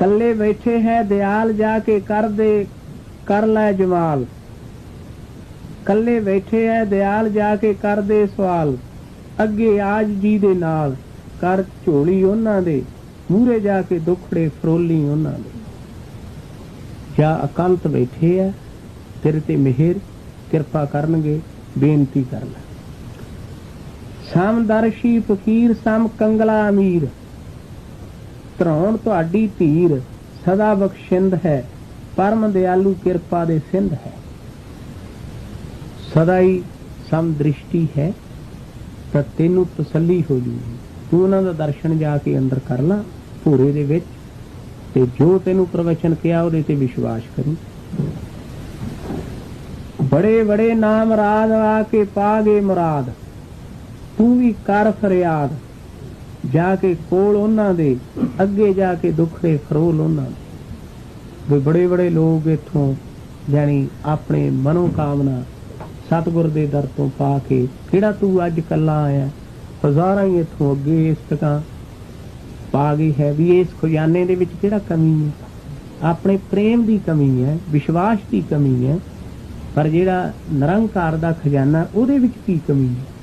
ਕੱਲੇ ਬੈਠੇ ਹੈ, ਦਿਆਲ ਜਾ ਕੇ ਕਰ ਦੇ, ਕਰ ਲੈ ਜਮਾਲ ਕੱਲੇ ਬੈਠੇ ਹੈ, ਦਿਆਲ ਜਾ ਕੇ ਕਰ ਦੇ ਸਵਾਲ। ਅੱਗੇ ਆਜ ਜੀ ਦੇ ਨਾਲ, ਕਰ ਝੋਲੀ ਉਹਨਾਂ ਦੇ। ਮੂਰੇ ਜਾ ਕੇ ਦੁਖੜੇ ਫਰੋਲੀ ਉਹਨਾਂ ਦੇ। ਜਾਂ ਅਕੰਤ ਬੈਠੇ ਹੈ, ਤੇਰੇ ਤੇ ਮਿਹਰ, ਕਿਰਪਾ ਕਰਨਗੇ, ਬੇਨਤੀ ਕਰ ਲੈ। ਸਮਦਰਸ਼ੀ ਫਕੀਰ, ਸਮ ਕੰਗਲਾ ਅਮੀਰ। ਧਰੋਣ ਤੁਹਾਡੀ ਧੀਰ ਸਦਾ ਬਖਸ਼ਿੰਦ ਹੈ, ਪਰਮ ਦਿਆਲੂ ਕਿਰਪਾ ਦੇ ਸਿੰਧ ਹੈ। ਸਦਾ ਹੀ ਸਮ ਦ੍ਰਿਸ਼ਟੀ ਹੈ ਤਾਂ ਤੈਨੂੰ ਤਸੱਲੀ ਹੋ ਜੂਗੀ। ਤੂੰ ਉਹਨਾਂ ਦਾ ਦਰਸ਼ਨ ਜਾ ਕੇ ਅੰਦਰ ਕਰ ਲਾ, ਭੂਰੇ ਦੇ ਵਿੱਚ, ਤੇ ਜੋ ਤੈਨੂੰ ਪ੍ਰਵਚਨ ਕਿਹਾ ਉਹਦੇ ਤੇ ਵਿਸ਼ਵਾਸ ਕਰੀ। ਬੜੇ ਬੜੇ ਨਾਮ ਰਾਜ ਆ ਕੇ ਪਾਗੇ ਮੁਰਾਦ। ਤੂੰ ਵੀ ਕਰ ਫਰਿਆਦ। ਜਾ ਕੇ ਕੋਲ ਉਹਨਾਂ ਦੇ, ਅੱਗੇ ਜਾ ਕੇ ਦੁੱਖੜੇ ਫਰੋਲ ਉਹਨਾਂ ਦੇ। ਵੀ ਬੜੇ ਬੜੇ ਲੋਕ ਇਥੋਂ ਜਾਨੀ ਆਪਣੇ ਮਨੋ ਕਾਮਨਾ ਸਤਿਗੁਰ ਦੇ ਦਰ ਤੋਂ ਪਾ ਕੇ, ਕਿਹੜਾ ਤੂੰ ਅੱਜ ਕੱਲਾ ਆਇਆ? ਹਜ਼ਾਰਾਂ ਹੀ ਇਥੋਂ ਅੱਗੇ ਇਸ ਤਕਾਂ ਪਾ ਗਈ ਹੈ ਵੀ ਇਸ ਖਜ਼ਾਨੇ ਦੇ ਵਿੱਚ ਕਿਹੜਾ ਕਮੀ ਹੈ? ਆਪਣੇ ਪ੍ਰੇਮ ਦੀ ਕਮੀ ਹੈ, ਵਿਸ਼ਵਾਸ ਦੀ ਕਮੀ ਹੈ, ਪਰ ਜਿਹੜਾ ਨਿਰੰਕਾਰ ਦਾ ਖਜ਼ਾਨਾ ਉਹਦੇ ਵਿੱਚ ਕੀ ਕਮੀ ਹੈ?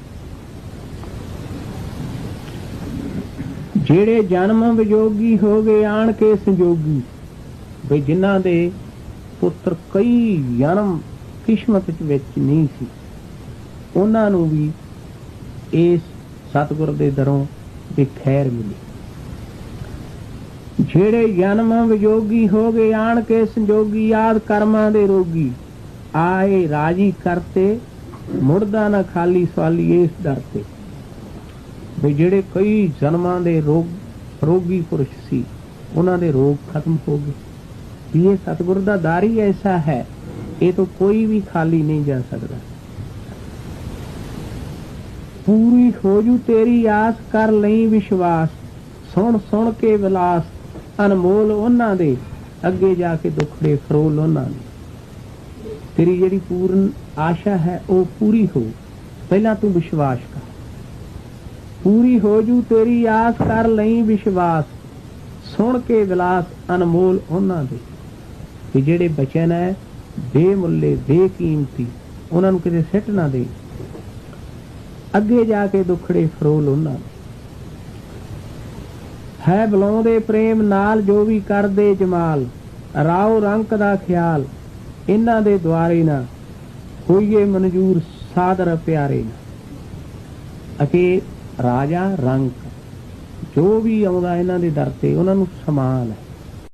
ਜਿਹੜੇ ਜਨਮ ਵਿਜੋਗੀ ਹੋ ਗਏ ਆਣ ਕੇ ਸੰਜੋਗੀ। ਬਈ ਜਿਨ੍ਹਾਂ ਦੇ ਪੁੱਤਰ ਕਈ ਜਨਮ ਕਿਸਮਤ ਵਿੱਚ ਨਹੀਂ ਸੀ, ਉਹਨਾਂ ਨੂੰ ਵੀ ਇਸ ਸਤਿਗੁਰ ਦੇ ਦਰੋਂ ਦੀ ਖੈਰ ਮਿਲੀ। ਜਿਹੜੇ ਜਨਮ ਵਿਜੋਗੀ ਹੋ ਗਏ ਆਣ ਕੇ ਸੰਜੋਗੀ ਯਾਦ ਕਰਮਾਂ ਦੇ ਰੋਗੀ, ਆਏ ਰਾਜੀ ਕਰਤੇ ਮੁਰਦਾ ਨਾ ਖਾਲੀ ਸਵਾਲੀ ਇਸ ਦਰ ਤੇ। ਵੀ ਜਿਹੜੇ ਕਈ ਜਨਮਾਂ ਦੇ ਰੋਗ, ਰੋਗੀ ਪੁਰਸ਼ ਸੀ, ਉਹਨਾਂ ਦੇ ਰੋਗ ਖਤਮ ਹੋ ਗਏ। ਵੀ ਇਹ ਸਤਿਗੁਰ ਦਾ ਦਰ ਹੀ ਐਸਾ ਹੈ, ਇਹ ਤੋਂ ਕੋਈ ਵੀ ਖਾਲੀ ਨਹੀਂ ਜਾ ਸਕਦਾ। ਪੂਰੀ ਹੋ ਜੂ ਤੇਰੀ ਆਸ ਕਰ ਲਈ ਵਿਸ਼ਵਾਸ ਸੁਣ ਸੁਣ ਕੇ ਵਿਲਾਸ, ਅਨਮੋਲ ਉਹਨਾਂ ਦੇ, ਅੱਗੇ ਜਾ ਕੇ ਦੁੱਖੜੇ ਫਰੋਲ ਉਹਨਾਂ ਦੇ। ਤੇਰੀ ਜਿਹੜੀ ਪੂਰਨ ਆਸ਼ਾ ਹੈ, ਉਹ ਪੂਰੀ ਹੋ। ਪਹਿਲਾਂ ਤੂੰ ਵਿਸ਼ਵਾਸ ਕਰ। ਪੂਰੀ ਹੋ ਜੂ, ਤੇਰੀ ਆਸ ਕਰ ਲਈ ਵਿਸ਼ਵਾਸ। ਸੁਣ ਕੇ ਵਿਲਾਸ ਅਨਮੋਲ ਉਹਨਾਂ ਦੇ। ਕਿ ਜਿਹੜੇ ਬਚਨ ਹੈ ਬੇਮੁੱਲੇ, ਬੇਕੀਮਤੀ, ਉਹਨਾਂ ਨੂੰ ਕਿਤੇ ਸਿੱਟ ਨਾ ਦੇ। ਅੱਗੇ ਜਾ ਕੇ ਦੁਖੜੇ ਫਰੋਲ ਉਹਨਾਂ ਦੇ। ਹੈ ਬਲਾਉਂਦੇ ਪ੍ਰੇਮ, ਨਾਲ ਜੋ ਵੀ ਕਰਦੇ ਜਮਾਲ। ਰਾਉ ਰੰਕ ਦਾ ਖਿਆਲ, ਇਹਨਾਂ ਦੇ ਦੁਆਰੇ ਨਾ। ਹੋਈਏ ਮਨਜੂਰ ਸਾਦਰ ਪਿਆਰੇ ਨਾ। ਅਤੇ ਰਾਜਾ ਰੰਕ ਜੋ ਵੀ ਆਉਂਦਾ ਇਹਨਾਂ ਦੇ ਦਰ ਤੇ ਉਹਨਾਂ ਨੂੰ ਸਮਾਨ ਹੈ।